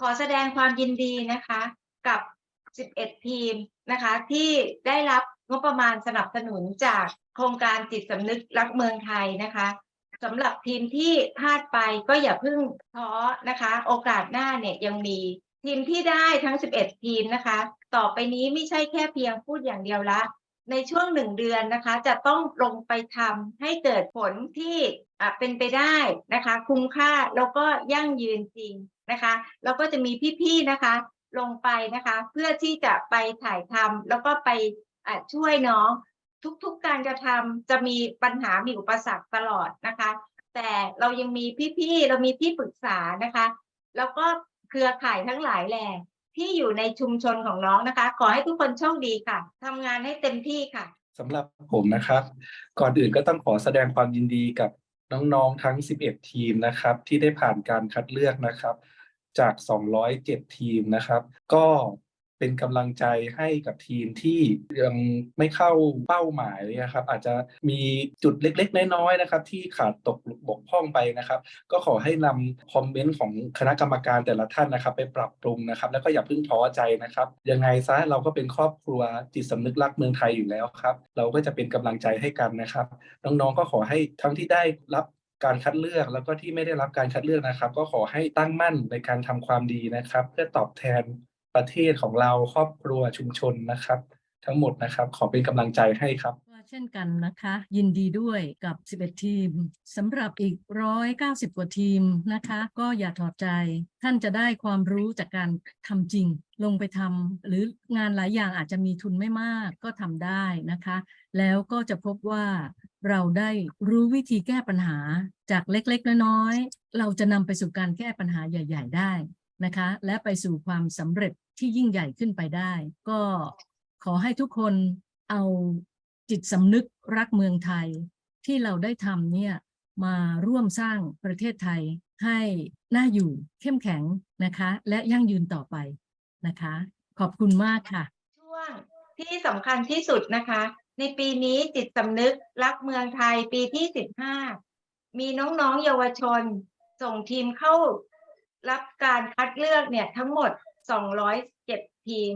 ขอแสดงความยินดีนะคะกับ 11 ทีมนะคะที่ได้รับงบประมาณสนับสนุนจากโครงการจิตสำนึกรักเมืองไทยนะคะสำหรับทีมที่พลาดไปก็อย่าเพิ่งท้อนะคะ โอกาสหน้าเนี่ยยังมีทีมที่ได้ทั้ง 11 ทีมนะคะ ต่อไปนี้ไม่ใช่แค่เพียงพูดอย่างเดียวละ ในช่วงหนึ่งเดือนนะคะ จะต้องลงไปทำให้เกิดผลที่เป็นไปได้นะคะ คุ้มค่าแล้วก็ยั่งยืนจริงนะคะแล้วก็จะมีพี่ๆนะคะลงไปนะคะ เพื่อที่จะไปถ่ายทำแล้วก็ไปช่วยน้องทุกๆการกระทำจะมีปัญหามีอุปสรรคตลอดนะคะ แต่เรายังมีพี่ๆเรามีที่ปรึกษานะคะ แล้วก็เครือข่ายทั้งหลายแหล่ ที่อยู่ในชุมชนของน้องนะคะ ขอให้ทุกคนโชคดีค่ะทำงานให้เต็มที่ค่ะสำหรับผมนะครับ ก่อนอื่นก็ต้องขอแสดงความยินดีกับน้องๆทั้ง 11 ทีมนะครับ ที่ได้ผ่านการคัดเลือกนะครับ จาก 207 ทีมนะครับ ก็ เป็นกำลังใจให้กับทีมที่ยังไม่เข้าเป้าหมายนะครับ อาจจะมีจุดเล็กๆ น้อยๆนะครับ ที่ขาดตกบกพร่องไปนะครับ ก็ขอให้นำคอมเมนต์ของคณะกรรมการแต่ละท่านนะครับ ไปปรับปรุงนะครับ แล้วก็อย่าเพิ่งท้อใจนะครับ ยังไงซะเราก็เป็นครอบครัวจิตสำนึกรักเมืองไทยอยู่แล้วครับ เราก็จะเป็นกำลังใจให้กันนะครับ น้องๆก็ขอให้ทั้งที่ได้รับการคัดเลือกแล้วก็ที่ไม่ได้รับการคัดเลือกนะครับ ก็ขอให้ตั้งมั่นในการทำความดีนะครับ เพื่อตอบแทน ประเทศของเราครอบครัวชุมชนนะครับ ทั้งหมดนะครับขอเป็นกำลังใจให้ครับเช่นกันนะคะ ยินดีด้วยกับ 11 ทีมสำหรับอีก 190 กว่าทีมนะคะ ก็อย่าถอดใจ ท่านจะได้ความรู้จากการทำจริง ลงไปทำหรืองานหลายอย่างอาจจะมีทุนไม่มากก็ทำได้นะคะ แล้วก็จะพบว่าเราได้รู้วิธีแก้ปัญหาจากเล็กๆ น้อยๆ เราจะนำไปสู่การแก้ปัญหาใหญ่ ๆ ได้ นะคะ และไปสู่ความสำเร็จที่ยิ่งใหญ่ขึ้นไปได้ ก็ขอให้ทุกคนเอาจิตสำนึกรักเมืองไทย ที่เราได้ทำเนี่ยมาร่วมสร้างประเทศไทยให้น่าอยู่เข้มแข็งนะคะ และยั่งยืนต่อไปนะคะ ขอบคุณมากค่ะ ช่วงที่สำคัญที่สุดนะคะ ในปีนี้จิตสำนึกรักเมืองไทยปีที่ 15 มีน้องๆเยาวชน ส่งทีมเข้า รับการคัดเลือกเนี่ยทั้งหมด 207 ทีม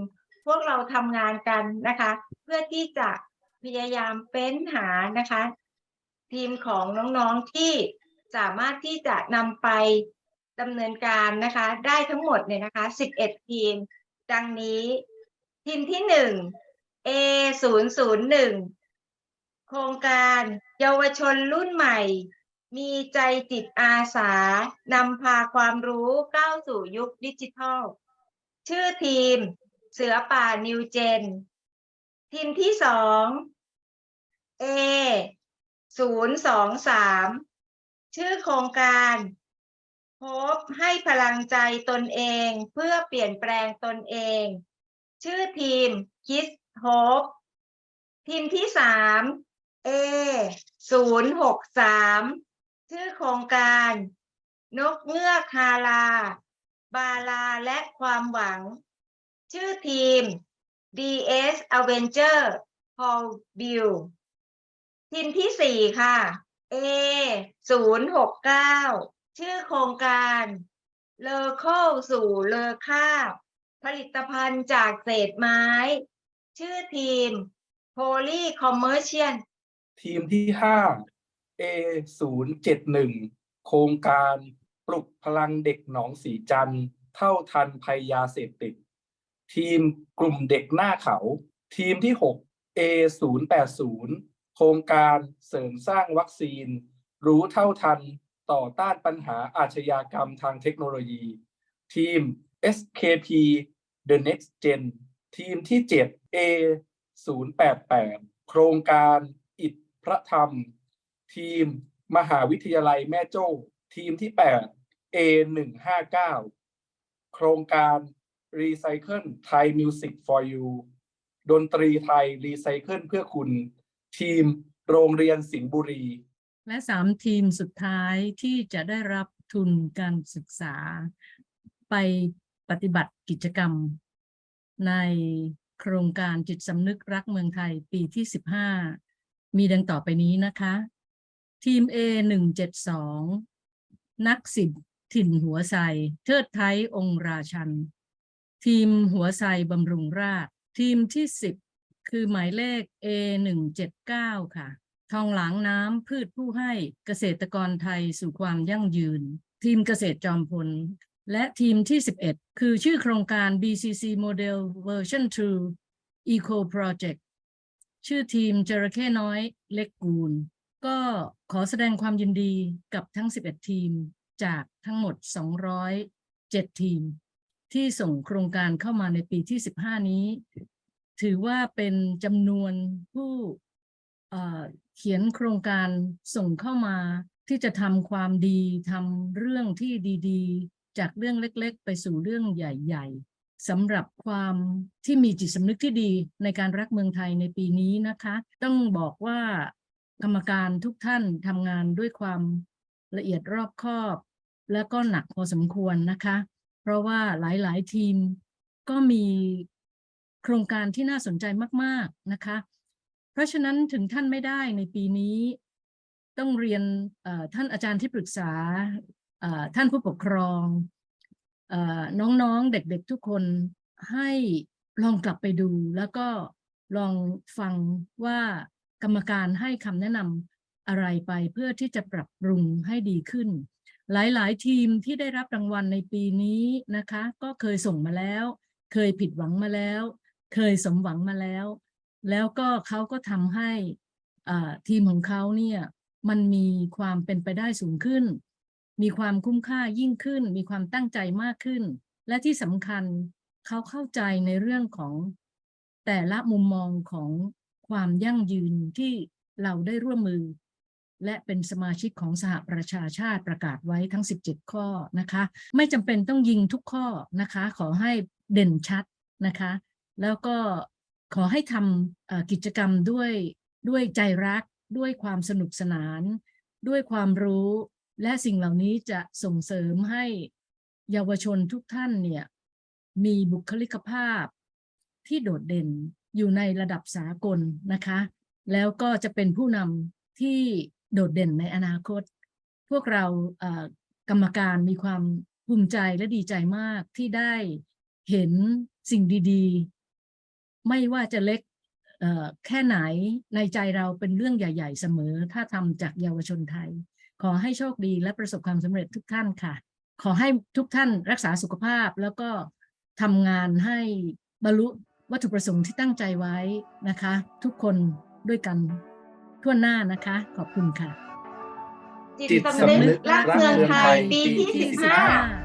พวกเราทำงานกันนะคะ เพื่อที่จะพยายามเฟ้นหานะคะ ทีมของน้องๆที่สามารถที่จะนำไปดำเนินการนะคะ ได้ทั้งหมดเนี่ยนะคะ 11 ทีม ดังนี้ทีมที่หนึ่ง A ศูนย์ศูนย์หนึ่งโครงการเยาวชนรุ่นใหม่ มีใจจิตอาสานำพาความรู้ก้าวสู่ยุคดิจิทัล ชื่อทีม เสือป่านิวเจน ทีมที่สอง A ศูนย์สองสามชื่อโครงการ พบให้พลังใจตนเองเพื่อเปลี่ยนแปลงตนเอง ชื่อทีม Kiss Hope ทีมที่สาม A ศูนย์หกสาม ชื่อโครงการ นกเงือกฮาลา บาลาและความหวัง ชื่อทีม DS Avenger Paul Bill ทีมที่สี่ค่ะ A ศูนย์หกเก้าชื่อโครงการเลอโคสู่เลอค่าผลิตภัณฑ์จากเศษไม้ ชื่อทีม Poly Commercial ทีมที่5 A 0 7 1โครงการปลุกพลังเด็กหนองสีจันทร์เท่าทันภัยยาเสพติด ทีมกลุ่มเด็กหน้าเขา ทีมที่ 6 A 0 8 0โครงการเสริมสร้างวัคซีน รู้เท่าทันต่อต้านปัญหาอาชญากรรมทางเทคโนโลยี ทีม SKP The Next Gen ทีมที่ 7 A 088โครงการอิฐพระธรรม ทีมมหาวิทยาลัยแม่โจ้ทีมที่ 8 A 159 โครงการ Recycle Thai Music for You ดนตรีไทยรีไซเคิลเพื่อคุณ ทีมโรงเรียนสิงห์บุรี และสามทีมสุดท้ายที่จะได้รับทุนการศึกษา ไปปฏิบัติกิจกรรม ในโครงการจิตสำนึกรักเมืองไทยปีที่ 15 มีดังต่อไปนี้นะคะ ทีม A 172 นักศิลป์ถิ่นหัวไซเทิดไทยองค์ราชัน ทีมหัวไซบำรุงราษฎร์ทีมที่สิบคือหมายเลข A หนึ่งเจ็ดเก้าค่ะ ทองหลางน้ำพืชผู้ให้เกษตรกรไทยสู่ความยั่งยืน ทีมเกษตรจอมพล และทีมที่ 11 คือชื่อโครงการ BCC Model Version 2 Eco Project ชื่อทีมจระเข้น้อยเล็กกูล ก็ขอแสดงความยินดีกับทั้ง 11 ทีมจากทั้งหมด 207 ทีม ที่ส่งโครงการเข้ามาในปีที่ 15 นี้ ถือว่าเป็นจำนวนผู้เอ่อเขียนโครงการส่งเข้ามาที่จะทำความดีทำเรื่องที่ดีๆ จากเรื่องเล็กๆ ไปสู่เรื่องใหญ่ๆสำหรับความที่มีจิตสำนึกที่ดีในการรักเมืองไทยในปีนี้นะคะ ต้องบอกว่า กรรมการทุกท่านทำงานด้วยความละเอียดรอบคอบ และก็หนักพอสมควรนะคะ เพราะว่าหลาย ๆ ทีมก็มีโครงการที่น่าสนใจมาก ๆ นะคะ เพราะฉะนั้นถึงท่านไม่ได้ในปีนี้ ต้องเรียนท่านอาจารย์ที่ปรึกษาท่านผู้ปกครองอน้อง ๆ เด็ก ๆ ทุกคนให้ลองกลับไปดูแล้วก็ลองฟังว่า กรรมการให้คำแนะนำอะไรไปเพื่อที่จะปรับปรุงให้ดีขึ้น หลายๆ ทีมที่ได้รับรางวัลในปีนี้นะคะ ก็เคยส่งมาแล้ว เคยผิดหวังมาแล้ว เคยสมหวังมาแล้ว แล้วก็เขาก็ทำให้ทีมของเขาเนี่ยมันมีความเป็นไปได้สูงขึ้น มีความคุ้มค่ายิ่งขึ้น มีความตั้งใจมากขึ้น และที่สำคัญเขาเข้าใจในเรื่องของแต่ละมุมมองของ ความยั่งยืนที่เราได้ร่วมมือ และเป็นสมาชิกของสหประชาชาติประกาศไว้ทั้ง 17 ข้อนะคะ ไม่จำเป็นต้องยิงทุกข้อนะคะ ขอให้เด่นชัดนะคะ แล้วก็ขอให้ทำกิจกรรมด้วยด้วยใจรัก ด้วยความสนุกสนาน ด้วยความรู้ และสิ่งเหล่านี้จะส่งเสริมให้เยาวชนทุกท่านเนี่ยมีบุคลิกภาพที่โดดเด่น อยู่ในระดับสากลนะคะ แล้วก็จะเป็นผู้นำที่โดดเด่นในอนาคต พวกเรากรรมการมีความภูมิใจและดีใจมากที่ได้เห็นสิ่งดีๆ ไม่ว่าจะเล็กแค่ไหนในใจเราเป็นเรื่องใหญ่ ๆ เสมอ ถ้าทำจากเยาวชนไทย ขอให้โชคดีและประสบความสำเร็จทุกท่านค่ะ ขอให้ทุกท่านรักษาสุขภาพแล้วก็ทำงานให้บรรลุ วัตถุประสงค์ที่ตั้งใจไว้นะคะ ทุกคนด้วยกันทั่วหน้านะคะ ขอบคุณค่ะ จิตสำนึกรักเมืองไทยปีที่สิบห้า15